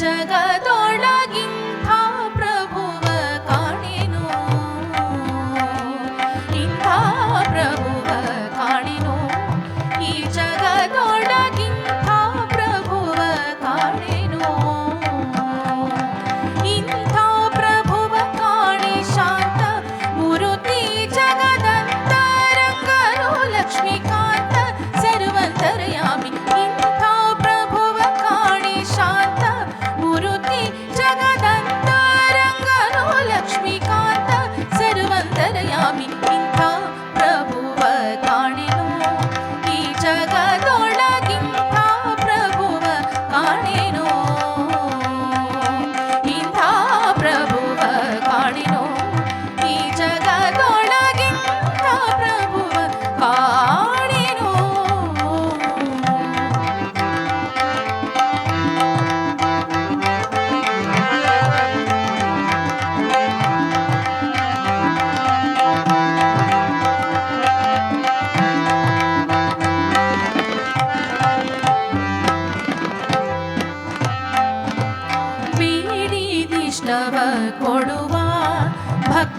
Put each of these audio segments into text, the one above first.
जगत्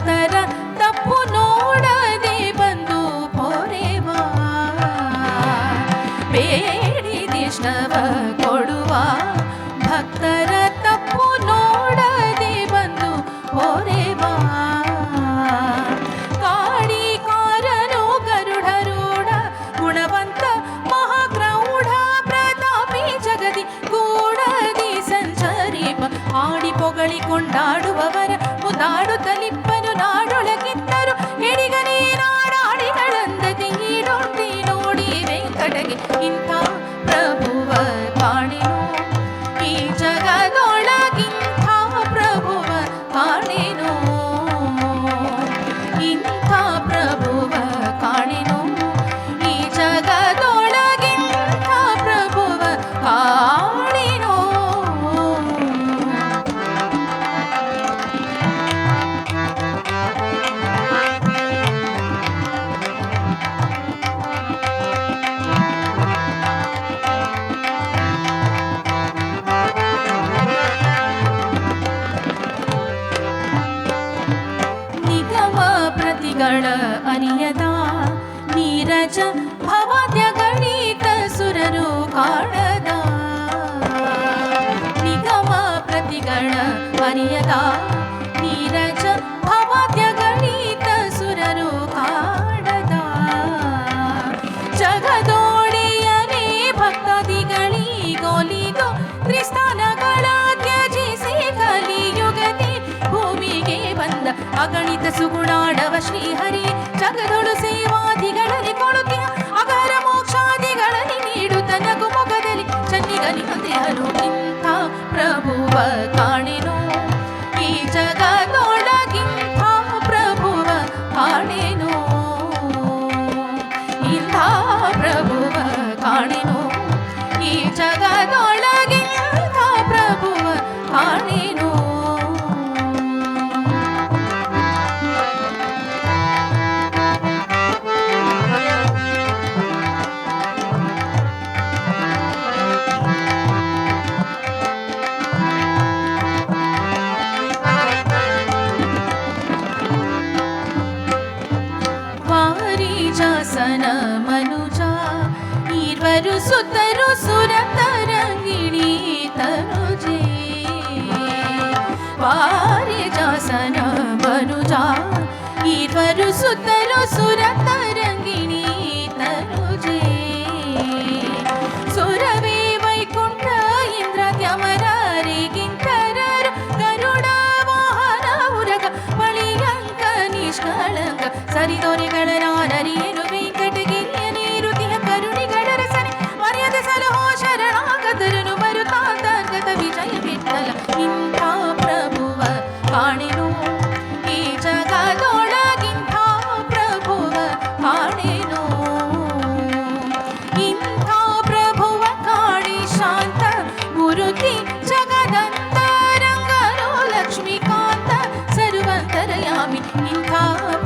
ಭಕ್ತರ ತಪ್ಪು ನೋಡದೆ ಬಂದು ಪೋರೆವಾ. ಬೇಡಿ गण अनियता नीरज भवद्यगणित सुररो काडदा निगम प्रतिगण अनियता नीरज भवद्यगणित सुररो काडदा जगद ಅಗಣಿತ ಸುಗುಣಾಡವ ಶ್ರೀಹರಿ, ಜಗದೊಳು ಸೇವಾದಿಗಳಲ್ಲಿ ಕೊಡುತ್ತಿ ಅಗರ ಮೋಕ್ಷಾದಿಗಳಲ್ಲಿ ನೀಡುತ್ತ ನಗು ಮೊಗದಲ್ಲಿ. ಚನ್ನಿಗಲಿ ಹೊಂದಿರಲು ಇಂಥ ಪ್ರಭುವ ಕಾಣೆನು. ಈ ಜಗದೊಳಗಿಂಥ ಪ್ರಭುವ ಕಾಣೆನು. ಇಂಥ ಪ್ರಭುವ ಕಾಣೆನು. 都要命看。